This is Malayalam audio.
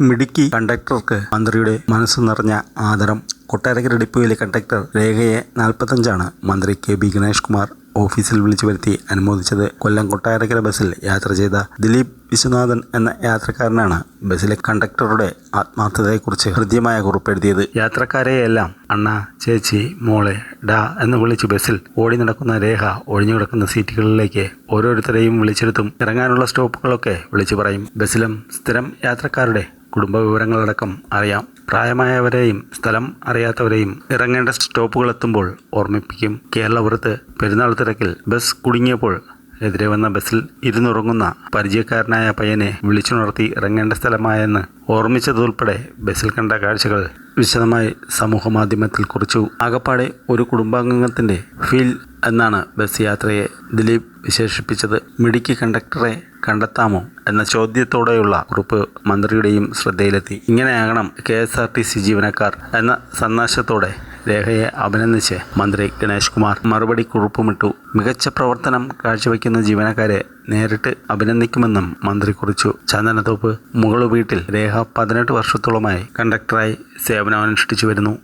മിടുക്കി കണ്ടക്ടർക്ക് മന്ത്രിയുടെ മനസ്സു നിറഞ്ഞ ആദരം. കൊട്ടാരക്കര ഡിപ്പോയിലെ കണ്ടക്ടർ രേഖയെ നാൽപ്പത്തഞ്ചാണ് മന്ത്രി കെ ബി ഗണേഷ് കുമാർ ഓഫീസിൽ വിളിച്ചു വരുത്തി അനുമോദിച്ചത്. കൊല്ലം കൊട്ടാരക്കര ബസ്സിൽ യാത്ര ചെയ്ത ദിലീപ് വിശ്വനാഥൻ എന്ന യാത്രക്കാരനാണ് ബസ്സിലെ കണ്ടക്ടറുടെ ആത്മാർത്ഥതയെക്കുറിച്ച് ഹൃദ്യമായ കുറിപ്പെഴുതിയത്. യാത്രക്കാരെയെല്ലാം അണ്ണ ചേച്ചി മോളെ ഡാ എന്ന് വിളിച്ച് ബസ്സിൽ ഓടി നടക്കുന്ന രേഖ ഒഴിഞ്ഞു കിടക്കുന്ന സീറ്റുകളിലേക്ക് ഓരോരുത്തരെയും വിളിച്ചെടുത്തും ഇറങ്ങാനുള്ള സ്റ്റോപ്പുകളൊക്കെ വിളിച്ചു പറയും. ബസ്സിലും സ്ഥിരം യാത്രക്കാരുടെ കുടുംബ വിവരങ്ങളടക്കം അറിയാം. പ്രായമായവരെയും സ്ഥലം അറിയാത്തവരെയും ഇറങ്ങേണ്ട സ്റ്റോപ്പുകൾ എത്തുമ്പോൾ ഓർമ്മിപ്പിക്കും. കേരളപുരത്ത് പെരുന്നാൾ തിരക്കിൽ ബസ് കുടുങ്ങിയപ്പോൾ എതിരെ വന്ന ബസ്സിൽ ഇരുന്നുറങ്ങുന്ന പരിചയക്കാരനായ പയ്യനെ വിളിച്ചുണർത്തി ഇറങ്ങേണ്ട സ്ഥലമായെന്ന് ഓർമ്മിച്ചതുൾപ്പെടെ ബസ്സിൽ കണ്ട കാഴ്ചകൾ വിശദമായി സമൂഹ മാധ്യമത്തിൽ കുറിച്ചു. ആകപ്പാടെ ഒരു കുടുംബാംഗത്തിന്റെ ഫീൽ എന്നാണ് ബസ് യാത്രയെ ദിലീപ് വിശേഷിപ്പിച്ചത്. മിടുക്കി കണ്ടക്ടറെ കണ്ടെത്താമോ എന്ന ചോദ്യത്തോടെയുള്ള കുറിപ്പ് മന്ത്രിയുടെയും ശ്രദ്ധയിലെത്തി. ഇങ്ങനെയാകണം K S R T C ജീവനക്കാർ എന്ന സന്ദേശത്തോടെ രേഖയെ അഭിനന്ദിച്ച് മന്ത്രി ഗണേഷ് കുമാർ മറുപടി കുറിപ്പുമിട്ടു. മികച്ച പ്രവർത്തനം കാഴ്ചവെക്കുന്ന ജീവനക്കാരെ നേരിട്ട് അഭിനന്ദിക്കുമെന്നും മന്ത്രി കുറിച്ചു. ചന്ദനത്തോപ്പ് മുകളു വീട്ടിൽ രേഖ പതിനെട്ട് വർഷത്തോളമായി കണ്ടക്ടറായി സേവനമനുഷ്ഠിച്ചു വരുന്നു.